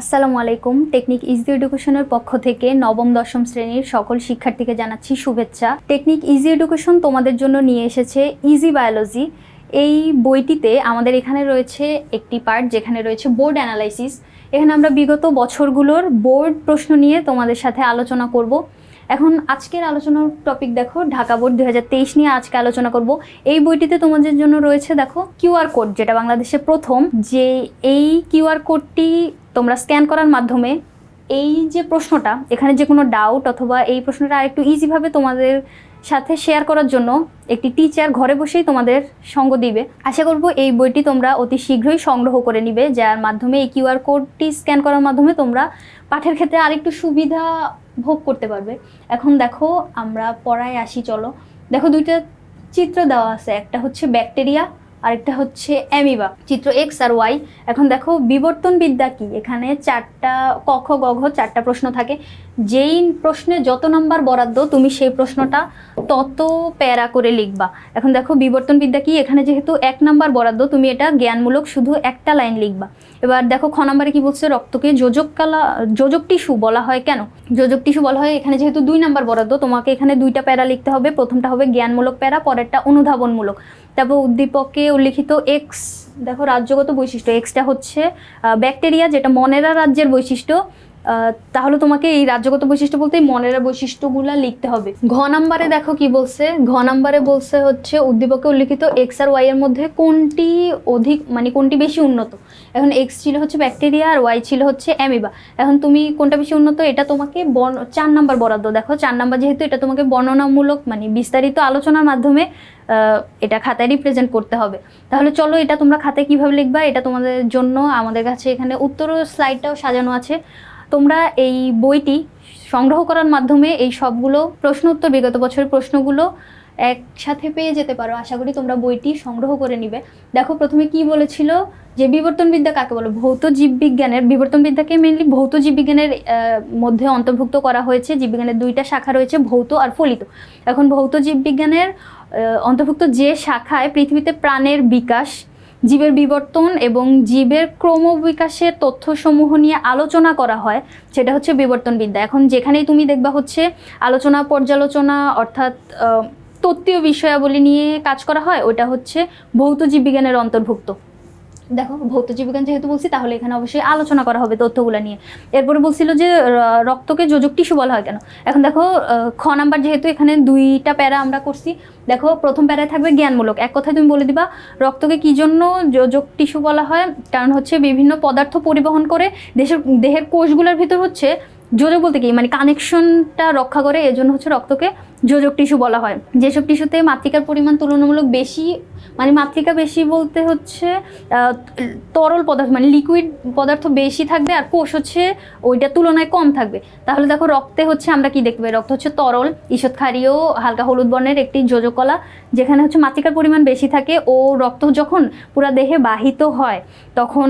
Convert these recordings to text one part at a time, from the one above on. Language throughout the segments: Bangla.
আসসালামু আলাইকুম। টেকনিক ইজি এডুকেশনের পক্ষ থেকে নবম, দশম শ্রেণির সকল শিক্ষার্থীকে জানাচ্ছি শুভেচ্ছা। টেকনিক ইজি এডুকেশন তোমাদের জন্য নিয়ে এসেছে ইজি বায়োলজি। এই বইটিতে আমাদের এখানে রয়েছে একটি পার্ট যেখানে রয়েছে বোর্ড অ্যানালাইসিস। এখানে আমরা বিগত বছরগুলোর বোর্ড প্রশ্ন নিয়ে তোমাদের সাথে আলোচনা করব। এখন আজকের আলোচনার টপিক দেখো, ঢাকা বোর্ড দু হাজার তেইশ নিয়ে আজকে আলোচনা করব। এই বইটিতে তোমাদের জন্য রয়েছে দেখো কিউআর কোড যেটা বাংলাদেশে প্রথম, যে এই কিউআর কোডটি তোমরা স্ক্যান করার মাধ্যমে এই যে প্রশ্নটা, এখানে যে কোনো ডাউট অথবা এই প্রশ্নটা আরেকটু ইজিভাবে তোমাদের সাথে শেয়ার করার জন্য একটি টিচার ঘরে বসেই তোমাদের সঙ্গ দিবে। আশা করব এই বইটি তোমরা অতি শীঘ্রই সংগ্রহ করে নিবে, যার মাধ্যমে এই কিউআর কোডটি স্ক্যান করার মাধ্যমে তোমরা পাঠের ক্ষেত্রে আরেকটু সুবিধা ভোগ করতে পারবে। এখন দেখো আমরা পড়ায় আসি, চলো। দেখো দুইটা চিত্র দেওয়া আছে, একটা হচ্ছে ব্যাকটেরিয়া, আরেকটা হচ্ছে অ্যামিবা। চিত্র এক্স আর ওয়াই এখন দেখো বিবর্তন বিদ্যা কি? এখানে চারটা ক, খ, গ, ঘ, চারটা প্রশ্ন থাকে। যেই প্রশ্নে যত নাম্বার বরাদ্দ, তুমি সেই প্রশ্নটা তত প্যারা করে লিখবা। এখন দেখো বিবর্তন বিদ্যা কি? এখানে যেহেতু এক নাম্বার বরাদ্দ, তুমি এটা জ্ঞানমূলক শুধু একটা লাইন লিখবা। এবার দেখো খ নাম্বারে কি বলছে? রক্তকে যোজক কালা, যোজক টিস্যু বলা হয় কেন? যোজক টিস্যু বলা হয় এখানে যেহেতু দুই নাম্বার বরাদ্দ, তোমাকে এখানে দুইটা প্যারা লিখতে হবে। প্রথমটা হবে জ্ঞানমূলক প্যারা, পরেরটা অনুধাবনমূলক। তারপর উদ্দীপকে উল্লিখিত এক্স দেখো রাজ্যগত বৈশিষ্ট্য এক্সটা হচ্ছে ব্যাকটেরিয়া যেটা মনেরা রাজ্যের বৈশিষ্ট্য। তাহলে তোমাকে এই রাজ্যগত বৈশিষ্ট্য বলতে মনেরা বৈশিষ্ট্যগুলো লিখতে হবে। ঘ নাম্বারে দেখো কি বলছে? ঘ নাম্বারে বলছে হচ্ছে উদ্দীপকে উল্লিখিত এক্স আর ওয়াই এর মধ্যে কোনটি অধিক মানে কোনটি বেশি উন্নত? এখন এক্স ছিল হচ্ছে ব্যাকটেরিয়া আর ওয়াই ছিল হচ্ছে অ্যামিবা এখন তুমি কোনটা বেশি উন্নত? এটা তোমাকে বর্ণ, চার নাম্বার বরাদ্দ দেখো। চার নাম্বার যেহেতু এটা তোমাকে বর্ণনামূলক মানে বিস্তারিত আলোচনার মাধ্যমে এটা খাতায় রিপ্রেজেন্ট করতে হবে। তাহলে চলো এটা তোমরা খাতায় কীভাবে লিখবা? এটা তোমাদের জন্য আমাদের কাছে এখানে উত্তর স্লাইডটাও সাজানো আছে। তোমরা এই বইটি সংগ্রহ করার মাধ্যমে এই সবগুলো প্রশ্ন উত্তর বিগত বছরের প্রশ্নগুলো একসাথে পেয়ে যেতে পারো। আশা করি তোমরা বইটি সংগ্রহ করে নিবে। দেখো, প্রথমে কি বলেছিল যে বিবর্তনবিদ্যা কাকে বলো? ভৌত জীববিজ্ঞানের, বিবর্তনবিদ্যাকে মেনলি ভৌত জীববিজ্ঞানের মধ্যে অন্তর্ভুক্ত করা হয়েছে। জীববিজ্ঞানের দুইটা শাখা রয়েছে, ভৌত আর ফলিত। এখন ভৌত জীববিজ্ঞানের অন্তর্ভুক্ত যে শাখায় পৃথিবীতে প্রাণের বিকাশ জীবের বিবর্তন এবং জীবের ক্রমবিকাশের তথ্যসমূহ নিয়ে আলোচনা করা হয়, সেটা হচ্ছে বিবর্তনবিদ্যা। এখন যেখানেই তুমি দেখবা হচ্ছে আলোচনা, পর্যালোচনা অর্থাৎ তত্ত্বীয় বিষয়াবলী নিয়ে কাজ করা হয়, ওটা হচ্ছে ভৌত জীববিজ্ঞানের অন্তর্ভুক্ত। দেখো, ভৌত জীববিজ্ঞান যেহেতু বলছি, তাহলে এখানে অবশ্যই আলোচনা করা হবে তথ্যগুলো নিয়ে। এরপরে বলছিল যে রক্তকে যোজক টিস্যু বলা হয় কেন? এখন দেখো খ নাম্বার যেহেতু এখানে দুইটা প্যারা আমরা করছি, দেখো, প্রথম প্যারায় থাকবে জ্ঞানমূলক। এক কথায় তুমি বলে দিবা, রক্তকে কী জন্য যোজক টিস্যু বলা হয়? কারণ হচ্ছে বিভিন্ন পদার্থ পরিবহন করে দেশের, দেহের কোষগুলোর ভিতর হচ্ছে যোজক বলতে কি? মানে কানেকশনটা রক্ষা করে, এজন্য হচ্ছে রক্তকে যোজক টিস্যু বলা হয়। যেসব টিস্যুতে মাতৃকার পরিমাণ তুলনামূলক বেশি মানে মাতৃকা বেশি বলতে হচ্ছে তরল পদার্থ মানে লিকুইড পদার্থ বেশি থাকবে আর কোষ হচ্ছে ওইটার তুলনায় কম থাকবে। তাহলে দেখো রক্তে হচ্ছে আমরা কি দেখবে রক্ত হচ্ছে তরল ঈষৎ ক্ষারীয় হালকা হলুদ বর্ণের একটি যোজকলা যেখানে হচ্ছে মাতৃকার পরিমাণ বেশি থাকে ও রক্ত যখন পুরা দেহে বাহিত হয়, তখন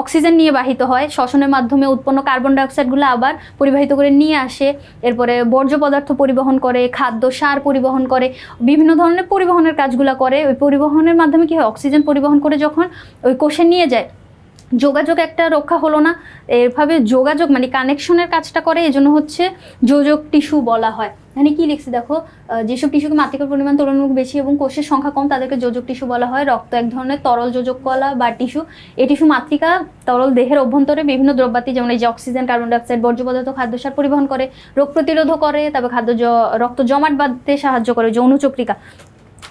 অক্সিজেন নিয়ে বাহিত হয়। শ্বসনের মাধ্যমে উৎপন্ন কার্বন ডাইঅক্সাইডগুলো আবার পরিবাহিত করে নিয়ে আসে। এরপরে বর্জ্য পদার্থ পরিবহন করে, খাদ্য, সার পরিবহন করে, বিভিন্ন ধরনের পরিবহনের কাজগুলো করে। ওই পরিবহনের মাধ্যমে কী হয়? অক্সিজেন পরিবহন করে যখন ওই কোষে নিয়ে যায়, যোগাযোগ একটা রক্ষা হলো না। এভাবে যোগাযোগ মানে কানেকশনের কাজটা করে এই জন্য হচ্ছে যোজক টিস্যু বলা হয়। এখানে কি লিখছে দেখো? যেসব টিস্যুকে মাতৃকার পরিমাণ তুলনামূলক বেশি এবং কোষের সংখ্যা কম, তাদেরকে যোজক টিস্যু বলা হয়। রক্ত এক ধরনের তরল যোজক কলা বা টিস্যু এ টিস্যু মাতৃকা তরল দেহের অভ্যন্তরে বিভিন্ন দ্রব্যাতি যেমন এই যে অক্সিজেন কার্বন ডাইঅক্সাইড বর্জ্য পদার্থ খাদ্যসার পরিবহন করে, রোগ প্রতিরোধ করে তারপর খাদ্য রক্ত জমাট বাঁধতে সাহায্য করে, যৌন চক্রিকা।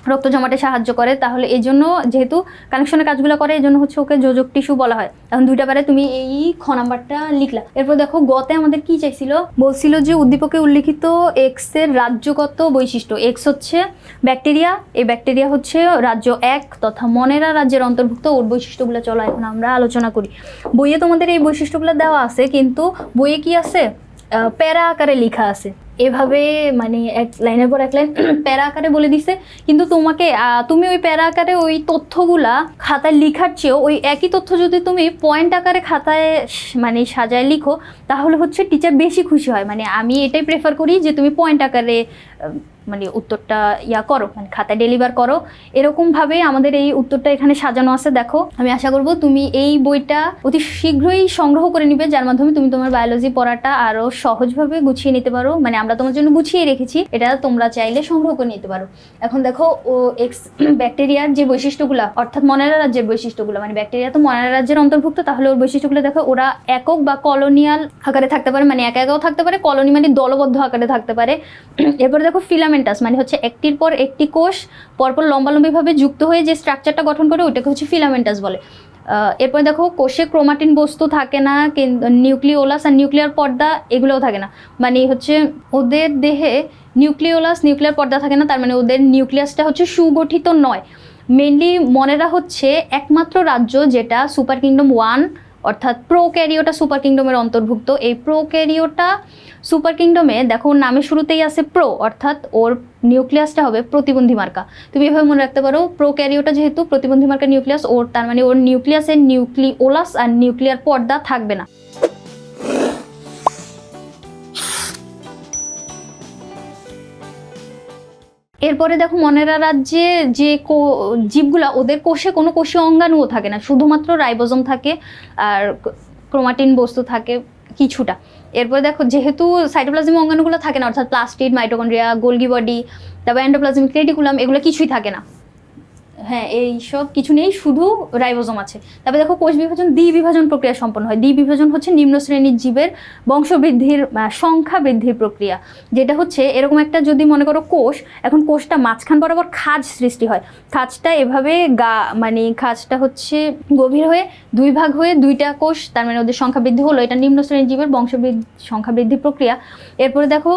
রক্ত জমাটে সাহায্য করে, তাহলে এই জন্য যেহেতু কানেকশনের কাজগুলো করে, এই জন্য হচ্ছে ওকে যোজক টিস্যু বলা হয়। এখন দুইটা বারে তুমি এই খ নাম্বারটা লিখলা। এরপর দেখো, গতে আমাদের কি চাইছিল? বলছিল যে উদ্দীপকে উল্লিখিত এক্সের রাজ্যগত বৈশিষ্ট্য। এক্স হচ্ছে ব্যাকটেরিয়া এই ব্যাকটেরিয়া হচ্ছে রাজ্য এক তথা মনেরা রাজ্যের অন্তর্ভুক্ত ওর বৈশিষ্ট্যগুলো চলো এখন আমরা আলোচনা করি। বইয়ে তোমাদের এই বৈশিষ্ট্যগুলো দেওয়া আছে, কিন্তু বইয়ে কি আছে? প্যারা আকারে লেখা আছে। এভাবে মানে এক লাইনের পর এক লাইন প্যারা আকারে বলে দিছে। কিন্তু তোমাকে তুমি ওই প্যারা আকারে ওই তথ্যগুলা খাতায় লিখার চেয়েও ওই একই তথ্য যদি তুমি পয়েন্ট আকারে খাতায় মানে সাজায় লিখো, তাহলে হচ্ছে টিচার বেশি খুশি হয়। মানে আমি এটাই প্রেফার করি যে তুমি পয়েন্ট আকারে মানে উত্তরটা ইয়া করো মানে খাতায় ডেলিভার করো। এরকমভাবে আমাদের এই উত্তরটা এখানে সাজানো আছে, দেখো। আমি আশা করব তুমি এই বইটা অতি শীঘ্রই সংগ্রহ করে নিবে, যার মাধ্যমে তুমি তোমার বায়োলজি পড়াটা আরও সহজভাবে গুছিয়ে নিতে পারো। মানে আমরা তোমার জন্য গুছিয়ে রেখেছি, এটা তোমরা চাইলে সংগ্রহ করে নিতে পারো। এখন দেখো, ও এক্স ব্যাকটেরিয়ার যে বৈশিষ্ট্যগুলো, অর্থাৎ মনেরা রাজ্যের বৈশিষ্ট্যগুলো মানে ব্যাকটেরিয়া তো মনেরা রাজ্যের অন্তর্ভুক্ত, তাহলে ওর বৈশিষ্ট্যগুলো দেখো, ওরা একক বা কলোনিয়াল আকারে থাকতে পারে মানে একা একাও থাকতে পারে কলোনি মানে দলবদ্ধ আকারে থাকতে পারে। এরপরে দেখো ফিলামেন্টাস মানে হচ্ছে একটির পর একটি কোষ, পরপর লম্বালম্বিভাবে যুক্ত হয়ে যে স্ট্রাকচারটা গঠন করে ওটাকে হচ্ছে ফিলামেন্টাস বলে। এরপরে দেখো, কোষে ক্রোমাটিন বস্তু থাকে না নিউক্লিওলাস আর নিউক্লিয়ার পর্দা এগুলোও থাকে না। মানে হচ্ছে ওদের দেহে নিউক্লিওলাস নিউক্লিয়ার পর্দা থাকে না, তার মানে ওদের নিউক্লিয়াসটা হচ্ছে সুগঠিত নয়। মেনলি মনেরা হচ্ছে একমাত্র রাজ্য যেটা সুপার কিংডম ওয়ান অর্থাৎ প্রোক্যারিওটা সুপার কিংডমের অন্তর্ভুক্ত। এই প্রোক্যারিওটা সুপার কিংডমে দেখো ওর নামের শুরুতেই আছে প্রো অর্থাৎ ওর নিউক্লিয়াসটা হবে প্রতিবন্ধী মার্কা। তুমি এভাবে মনে রাখতে পারো প্রোক্যারিওটা যেহেতু প্রতিবন্ধী মার্কা নিউক্লিয়াস, ওর তার মানে ওর নিউক্লিয়াসের নিউক্লিওলাস আর নিউক্লিয়ার পর্দা থাকবে না। এরপরে দেখো মনেরা রাজ্যে যে জীবগুলা, ওদের কোষে কোনো কোষীয় অঙ্গাণুও থাকে না। শুধুমাত্র রাইবোজম থাকে আর ক্রোমাটিন বস্তু থাকে কিছুটা। এরপরে দেখো যেহেতু সাইটোপ্লাজমিক অঙ্গাণুগুলো থাকে না, অর্থাৎ প্লাস্টিড, মাইটোকন্ড্রিয়া, গোলগি বডি, তারপর অ্যান্ডোপ্লাজমিক রেটিকুলাম, এগুলো কিছুই থাকে না। হ্যাঁ এই সব কিছু নেই শুধু রাইবোজোম আছে। তারপরে দেখো কোষ বিভাজন, দ্বি বিভাজন প্রক্রিয়া সম্পন্ন হয়। দ্বি বিভাজন হচ্ছে নিম্ন শ্রেণির জীবের বংশবৃদ্ধির সংখ্যা বৃদ্ধির প্রক্রিয়া। যেটা হচ্ছে এরকম একটা যদি মনে করো কোষ, এখন কোষটা মাঝখান বরাবর খাজ সৃষ্টি হয়। খাজটা এভাবে গা মানে খাজটা হচ্ছে গভীর হয়ে দুই ভাগ হয়ে দুইটা কোষ, তার মানে ওদের সংখ্যা বৃদ্ধি হলো। এটা নিম্ন শ্রেণির জীবের বংশবৃদ্ধি, সংখ্যা বৃদ্ধি প্রক্রিয়া। এরপরে দেখো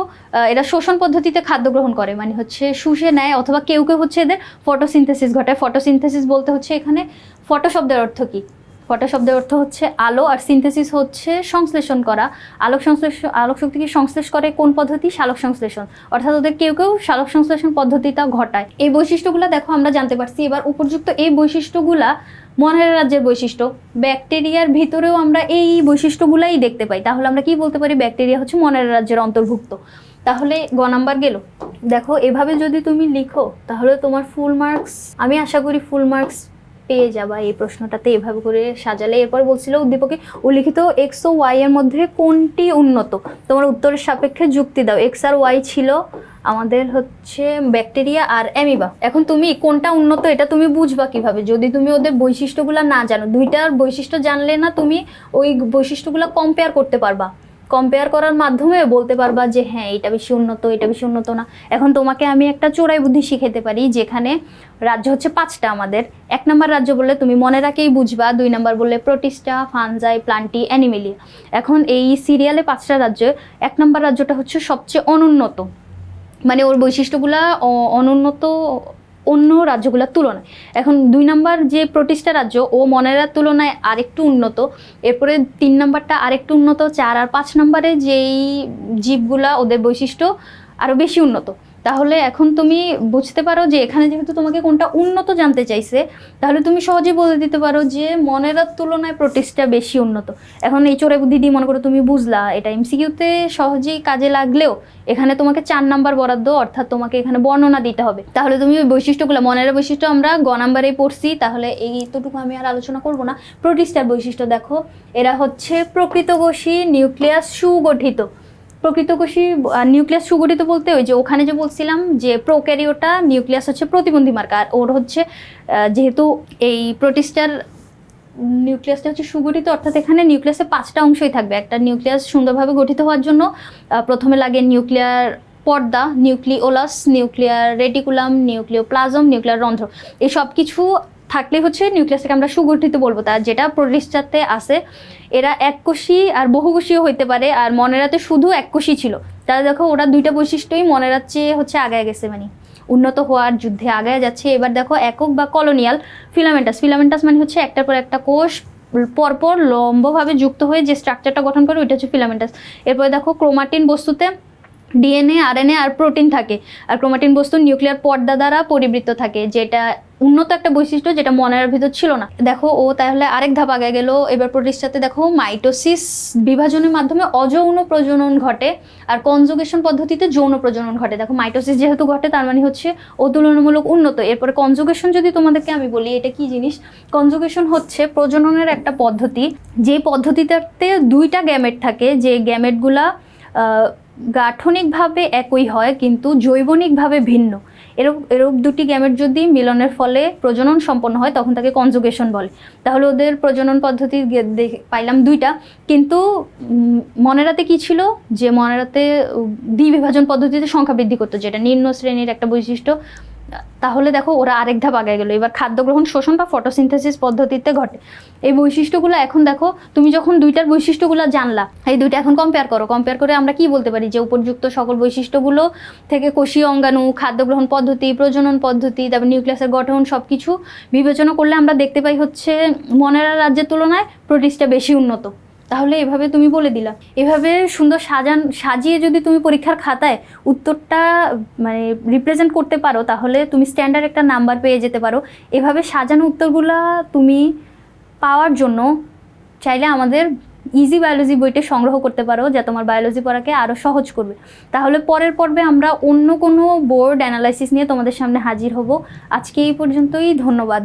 এরা শোষণ পদ্ধতিতে খাদ্য গ্রহণ করে। মানে হচ্ছে শুষে নেয় অথবা কেউ কেউ হচ্ছে এদের ফটোসিনথেসিস ঘটায়। ফটোসিনথেসিস বলতে হচ্ছে এখানে। ফটো শব্দের অর্থ কি? ফটো শব্দের অর্থ হচ্ছে আলো আর সিনথেসিস হচ্ছে সংশ্লেষণ করা। আলোক সংশ্লেষ আলোক শক্তিকে সংশ্লেষ করে? কোন পদ্ধতি? সালোক সংশ্লেষণ। অর্থাৎ ওদের কেউ কেউ সালোক সংশ্লেষণ পদ্ধতিটা ঘটায়। এই বৈশিষ্ট্যগুলো দেখো, আমরা জানতে পারছি। এবার উপযুক্ত এই বৈশিষ্ট্যগুলা মনের রাজ্যের বৈশিষ্ট্য। ব্যাকটেরিয়ার ভিতরেও আমরা এই বৈশিষ্ট্যগুলাই দেখতে পাই। তাহলে আমরা কি বলতে পারি? ব্যাকটেরিয়া হচ্ছে মনের রাজ্যের অন্তর্ভুক্ত। তাহলে গ নাম্বার গেল। দেখো, এভাবে যদি তুমি লিখো, তাহলে তোমার ফুল মার্কস আমি আশা করি ফুল মার্কস পেয়ে যাবা এই প্রশ্নটাতে এভাবে করে সাজালে। এরপর বলছিল উদ্দীপকে, উল্লিখিত এক্স ও ওয়াই এর মধ্যে কোনটি উন্নত? তোমার উত্তরের সাপেক্ষে যুক্তি দাও। এক্স আর ওয়াই ছিল আমাদের হচ্ছে ব্যাকটেরিয়া আর অ্যামিবা এখন তুমি কোনটা উন্নত এটা তুমি বুঝবা কীভাবে? যদি তুমি ওদের বৈশিষ্ট্যগুলো না জানো, দুইটার বৈশিষ্ট্য জানলে না তুমি ওই বৈশিষ্ট্যগুলো কম্পেয়ার করতে পারবা। কম্পেয়ার করার মাধ্যমে বলতে পারবা যে হ্যাঁ এটা বেশি উন্নত, এটা বেশি উন্নত না। এখন তোমাকে আমি একটা চোরাই বুদ্ধি শিখাতে পারি, যেখানে রাজ্য হচ্ছে পাঁচটা আমাদের। এক নম্বর রাজ্য বললে তুমি মনে রাখেই বুঝবা, দুই নম্বর বললে প্রোটিস্টা, ফানজাই, প্লান্টি, অ্যানিমেলিয়া। এখন এই সিরিয়ালে পাঁচটা রাজ্য, এক নম্বর রাজ্যটা হচ্ছে সবচেয়ে অনুন্নত। মানে ওর বৈশিষ্ট্যগুলা অনুন্নত অন্য রাজ্যগুলোর তুলনায়। এখন দুই নাম্বার যে প্রতিষ্ঠা রাজ্য, ও মনেরার তুলনায় আরেকটু উন্নত। এরপরে তিন নাম্বারটা আরেকটু উন্নত, চার আর পাঁচ নাম্বারে যেই জীবগুলা, ওদের বৈশিষ্ট্য আরও বেশি উন্নত। তাহলে এখন তুমি বুঝতে পারো যে এখানে যেহেতু তোমাকে কোনটা উন্নত জানতে চাইছে, তাহলে তুমি সহজেই বলে দিতে পারো যে মনেরার তুলনায় প্রতিষ্ঠা বেশি উন্নত। এখন এই চোরে বুদ্ধি দিয়ে মনে করো তুমি বুঝলা, এটা এমসিকিউতে সহজেই কাজে লাগলেও এখানে তোমাকে চার নাম্বার বরাদ্দ অর্থাৎ তোমাকে এখানে বর্ণনা দিতে হবে। তাহলে তুমি ওই বৈশিষ্ট্যগুলো, মনের বৈশিষ্ট্য আমরা গ নাম্বারেই পড়ছি, তাহলে এইটুকু আমি আর আলোচনা করব না। প্রোটিস্টার বৈশিষ্ট্য দেখো, এরা হচ্ছে প্রকৃত প্রকৃতকোষী নিউক্লিয়াস সুগঠিত। প্রকৃতকোষী নিউক্লিয়াস সুগঠিত বলতে ওই যে ওখানে যে বলছিলাম যে প্রোক্যারিওটা নিউক্লিয়াস হচ্ছে প্রতিবন্ধী মার্কা। আর ওর হচ্ছে যেহেতু এই প্রোটিস্টার নিউক্লিয়াসটা হচ্ছে সুগঠিত, অর্থাৎ এখানে নিউক্লিয়াসে পাঁচটা অংশই থাকবে। একটা নিউক্লিয়াস সুন্দরভাবে গঠিত হওয়ার জন্য প্রথমে লাগে নিউক্লিয়ার পর্দা, nucleolus, nuclear reticulum, nucleoplasm, nuclear রন্ধ্র। এই সব কিছু থাকলে হচ্ছে নিউক্লিয়াসটাকে আমরা সুগঠিত বলব তার, যেটা প্রতিষ্ঠাতে আছে। এরা এককোষী আর বহুকোষীয় হইতে পারে, আর মনেরাতে শুধু এককোষী ছিল। তাহলে দেখো ওরা দুইটা বৈশিষ্ট্যই মনেরার চেয়ে হচ্ছে আগায় গেছে মানে উন্নত হওয়ার যুদ্ধে আগায় যাচ্ছে। এবার দেখো একক বা কলোনিয়াল ফিলামেন্টাস ফিলামেন্টাস মানে হচ্ছে একটার পর একটা কোষ পরপর লম্বভাবে যুক্ত হয়ে যে স্ট্রাকচারটা গঠন করে, ওইটা হচ্ছে ফিলামেন্টাস এরপরে দেখো ক্রোমাটিন বস্তুতে ডিএনএ আরএনএ আর প্রোটিন থাকে। আর ক্রোমাটিন বস্তু নিউক্লিয়ার পর্দা দ্বারা পরিবৃত্ত থাকে, যেটা উন্নত একটা বৈশিষ্ট্য যেটা মনের ভিতর ছিল না। দেখো, ও তাহলে আরেক ধাপ আগে গেল। এবার প্রতিষ্ঠাতে দেখো, মাইটোসিস বিভাজনের মাধ্যমে অযৌন প্রজনন ঘটে আর কনজুগেশন পদ্ধতিতে যৌন প্রজনন ঘটে। দেখো, মাইটোসিস যেহেতু ঘটে, তার মানে হচ্ছে ও তুলনামূলক উন্নত। এরপরে কনজুগেশন যদি তোমাদেরকে আমি বলি, এটা কি জিনিস? কনজুগেশন হচ্ছে প্রজননের একটা পদ্ধতি। যে পদ্ধতিটাতে দুইটা গ্যামেট থাকে, যে গ্যামেটগুলা গাঠনিকভাবে একই হয়, কিন্তু জৈবনিকভাবে ভিন্ন। এরূপ এরূপ দুটি গ্যামেট যদি মিলনের ফলে প্রজনন সম্পন্ন হয়, তখন তাকে কনজুগেশন বলে। তাহলে ওদের প্রজনন পদ্ধতি পাইলাম দুইটা। কিন্তু মনেরাতে কি ছিল? যে মনেরাতে দ্বিবিভাজন পদ্ধতিতে সংখ্যা বৃদ্ধি করতো, যেটা নিম্ন শ্রেণির একটা বৈশিষ্ট্য। তাহলে দেখো ওরা আরেক ধাপ আগে গেলো। এবার খাদ্য গ্রহণ শোষণ বা ফটোসিনথেসিস পদ্ধতিতে ঘটে। এই বৈশিষ্ট্যগুলো এখন দেখো, তুমি যখন দুইটার বৈশিষ্ট্যগুলো জানলা, এই দুইটা এখন কম্পেয়ার করো। কম্পেয়ার করে আমরা কি বলতে পারি? যে উপযুক্ত সকল বৈশিষ্ট্যগুলো থেকে কোষীয় অঙ্গাণু খাদ্য গ্রহণ পদ্ধতি, প্রজনন পদ্ধতি, তারপর নিউক্লিয়াসের গঠন সব কিছু বিবেচনা করলে আমরা দেখতে পাই হচ্ছে মনেরা রাজ্যের তুলনায় প্রোটিসটা বেশি উন্নত। তাহলে এভাবে তুমি বলে দিলা। এভাবে সুন্দর সাজান, সাজিয়ে যদি তুমি পরীক্ষার খাতায় উত্তরটা মানে রিপ্রেজেন্ট করতে পারো, তাহলে তুমি স্ট্যান্ডার্ড একটা নাম্বার পেয়ে যেতে পারো। এভাবে সাজানো উত্তরগুলা তুমি পাওয়ার জন্য চাইলে আমাদের ইজি বায়োলজি বইটা সংগ্রহ করতে পারো, যা তোমার বায়োলজি পড়াকে আরও সহজ করবে। তাহলে পরের পর্বে আমরা অন্য কোনো বোর্ড অ্যানালাইসিস নিয়ে তোমাদের সামনে হাজির হব। আজকে এই পর্যন্তই, ধন্যবাদ।